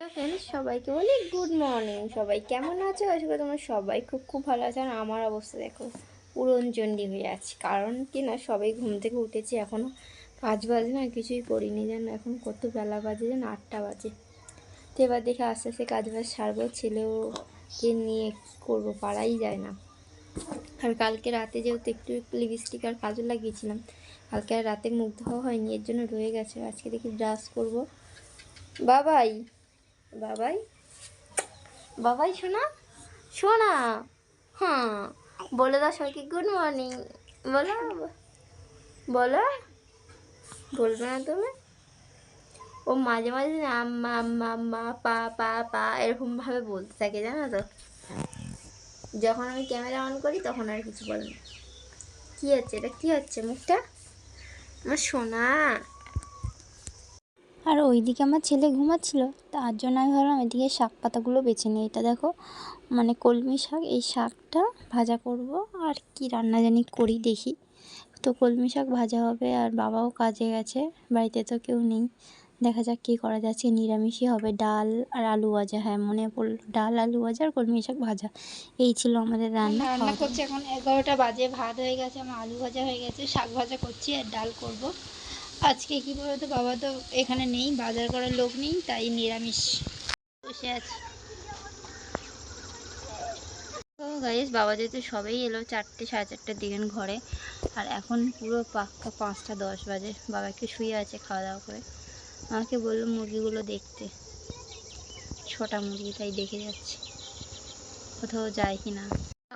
Friends সবাইকে বলি good morning সবাই কেমন আছো? আজকে তোমরা সবাই খুব খুব ভালো আছো। আর আমার অবস্থা দেখো, উড়নচণ্ডী হয়ে আছে কারণ কি না, সবাই ঘুম থেকে উঠেছি এখনও পাঁচ বাজে না কিছুই করিনি জানো। এখন কত বেলা বাজে যেন আটটা বাজে। তো এবার দেখে আস্তে আস্তে কাজ বাজ সারবো, ছেলেওকে নিয়ে করব, পারাই যায় না। আর কালকে রাতে যেহেতু একটু লিপস্টিক আর কাজল লাগিয়েছিলাম, কালকে আর রাতে মুখ হয়নি, এর জন্য রয়ে গেছে। আজকে দেখি ব্রাশ করব। বাবাই! বাবাই? বাবাই শোনা শোনা হ্যাঁ বলে দাও সবাইকে গুড মর্নিং বলো বলো, বলবে না তুমি? ও মাঝে মাঝে আম্মা আম্মা আম্মা, পা পা পা এরকমভাবে বলতে থাকে, জানো তো? যখন আমি ক্যামেরা অন করি, তখন আর কিছু বলে না। কী হচ্ছে এটা? কী হচ্ছে মুখটা? আমার সোনা আর ওইদিকে আমার ছেলে ঘুমাচ্ছিল তার জন্য আমি ভাবলাম এদিকে শাক পাতাগুলো বেছে নিই। এটা দেখো মানে কলমি শাক এই শাকটা ভাজা করব আর কি রান্না জানি করি দেখি। তো কলমি শাক ভাজা হবে আর বাবাও কাজে গেছে বাড়িতে তো কেউ নেই। দেখা যাক কী করা যাচ্ছে নিরামিষই হবে ডাল আর আলু ভাজা। হ্যাঁ মনে পড়ল ডাল আলু ভাজা আর কলমি শাক ভাজা। এই ছিল আমাদের রান্না রান্না খাওয়া করছি এখন এগারোটা বাজে ভাত হয়ে গেছে আমার আলু ভাজা হয়ে গেছে শাক ভাজা করছি আর ডাল করব। আজকে কি বলতো, বাবা তো এখানে নেই, বাজার করার লোক নেই, তাই নিরামিষ বসে আছে। তো গাইস বাবা যেহেতু সবাই এলো চারটে, সাড়ে চারটের দিকে ঘরে, আর এখন পুরো পাক্কা পাঁচটা, দশ বাজে। বাবা একটু শুয়ে আছে খাওয়া দাওয়া করে। আমাকে বলল মুরগিগুলো দেখতে। ছোটা মুরগি, তাই দেখে যাচ্ছি। কোথাও যায় কি না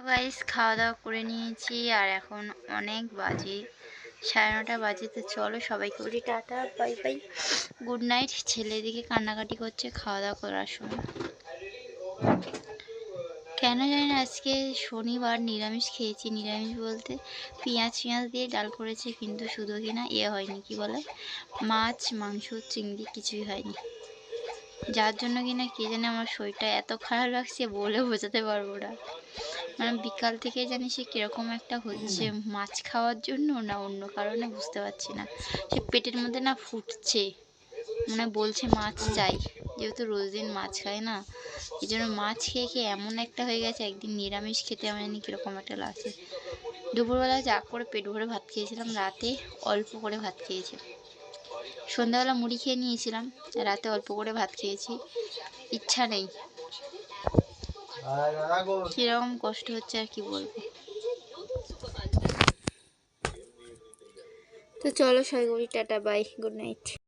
গাইস খাওয়া দাওয়া করে নিয়েছি, আর এখন অনেক বাজে। সাড়ে নটা বাজে তো চলো, সবাইকে বলি tata, bye bye. Good night ছেলে দিকে কান্নাকাটি করছে, খাওয়া দাওয়া করার সময় কেন জানি না, আজকে শনিবার নিরামিষ খেয়েছি, নিরামিষ বলতে পেঁয়াজ পেঁয়াজ দিয়ে ডাল করেছে, কিন্তু শুধু কিনা ইয়ে হয়নি, কি বলে? মাছ, মাংস, চিংড়ি, কিছুই হয়নি। যার জন্য কিনা কে জানে আমার শরীরটা এত খারাপ লাগছে বলে বোঝাতে পারব না। মানে বিকাল থেকে জানি সে কীরকম একটা হচ্ছে মাছ খাওয়ার জন্য না অন্য কারণে বুঝতে পারছি না। সে পেটের মধ্যে না ফুটছে। মানে বলছে মাছ চাই। যেহেতু রোজ দিন মাছ খায় না, এই জন্য মাছ খেয়ে খেয়ে এমন একটা হয়ে গেছে, একদিন নিরামিষ খেতে আমার জানি কীরকম একটা লাগছে। দুপুরবেলা যা করে পেট ভরে ভাত খেয়েছিলাম, রাতে অল্প করে ভাত খেয়েছি সন্ধ্যাবেলা মুড়ি খেয়ে নিয়েছিলাম, রাতে অল্প করে ভাত খেয়েছি, ইচ্ছা নেই। কীরকম কষ্ট হচ্ছে আর কি বলব। তো চলো সবাই টাটা, বাই, গুড নাইট।